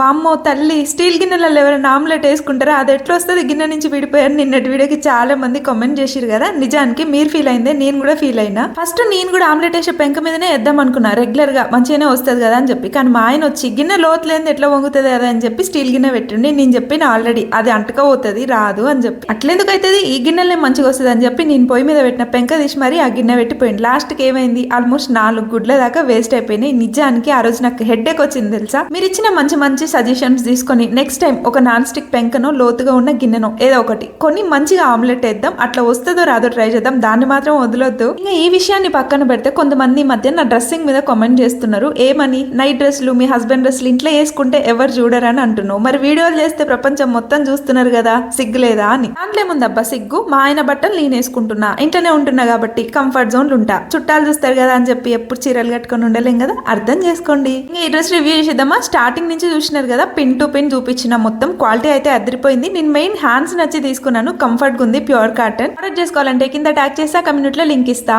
వామ్మో తల్లి స్టీల్ గిన్నెలలో ఎవరైనా ఆమ్లెట్ వేసుకుంటారా? అది ఎట్లా వస్తుంది? గిన్నె నుంచి విడిపోయారు నిన్నటి వీడియోకి చాలా మంది కామెంట్ చేసిరు కదా. నిజానికి మీరు ఫీల్ అయిందే నేను కూడా ఫీల్ అయినా. ఫస్ట్ నేను కూడా ఆమ్లెట్ వేసే పెంక మీదనే వేద్దాం అనుకున్నా. రెగ్యులర్గా మంచిగానే వస్తుంది కదా అని చెప్పి. కానీ మా ఆయన వచ్చి గిన్నె లోతు లేనిది ఎట్లా వంగుతుంది కదా అని చెప్పి స్టీల్ గిన్నె పెట్టండి. నేను చెప్పిన ఆల్రెడీ అది అంటకపోతుంది రాదు అని చెప్పి. అట్లెందుకు అవుతుంది ఈ గిన్నెలే మంచిగా వస్తుంది అని చెప్పి నేను పొయ్యి మీద పెట్టిన పెంక తీసి మరి ఆ గిన్నె పెట్టిపోయింది లాస్ట్కి ఏమైంది? ఆల్మోస్ట్ నాలుగు గుడ్ల దాకా వేస్ట్ అయిపోయినాయి. నిజానికి ఆ రోజు నాకు హెడ్ ఎక్ వచ్చింది తెలుసా? మీరు ఇచ్చిన మంచి మంచి సజెషన్స్ తీసుకొని నెక్స్ట్ టైం ఒక నాన్ స్టిక్ పెంకనో లోతుగా ఉన్న గిన్నెనో ఏదో ఒకటి కొన్ని మంచిగా ఆమ్లెట్ వేద్దాం అట్లా వస్తుందో రాదో ట్రై చేద్దాం దాన్ని మాత్రం వదలొద్దు. ఇంకా ఈ విషయాన్ని పక్కన పెడితే కొంతమంది మధ్య నా డ్రెస్సింగ్ మీద కామెంట్ చేస్తున్నారు. ఏమని? నైట్ డ్రెస్లు మీ హస్బెండ్ డ్రెస్లు ఇంట్లో వేసుకుంటే ఎవరు చూడరని అంటున్నావు. మరి వీడియోలు చేస్తే ప్రపంచం మొత్తం చూస్తున్నారు కదా సిగ్గులేదా అని. దాంట్లో ఏముందబ్బా సిగ్గు? మా ఆయన బట్టలు నేను వేసుకుంటున్నా. ఇంట్లోనే ఉంటున్నా కాబట్టి కంఫర్ట్ జోన్లు ఉంటా. చుట్టాలు చూస్తారు కదా అని చెప్పి ఎప్పుడు చీరలు కట్టుకొని ఉండలేం కదా? అర్థం చేసుకోండి. ఇంకా ఈ డ్రెస్ రివ్యూ చేసేద్దామా? స్టార్టింగ్ నుంచి చూసిన చూసినారు కదా పిన్ టు పిన్ చూపించిన మొత్తం. క్వాలిటీ అయితే అదిరిపోయింది. నేను మెయిన్ హ్యాండ్స్ నచ్చి తీసుకున్నాను. కంఫర్ట్గా ఉంది ప్యూర్ కాటన్. ఆర్డర్ చేసుకోవాలంటే కింద ట్యాగ్ చేస్తా కమ్యూనిటీలో లింక్ ఇస్తా.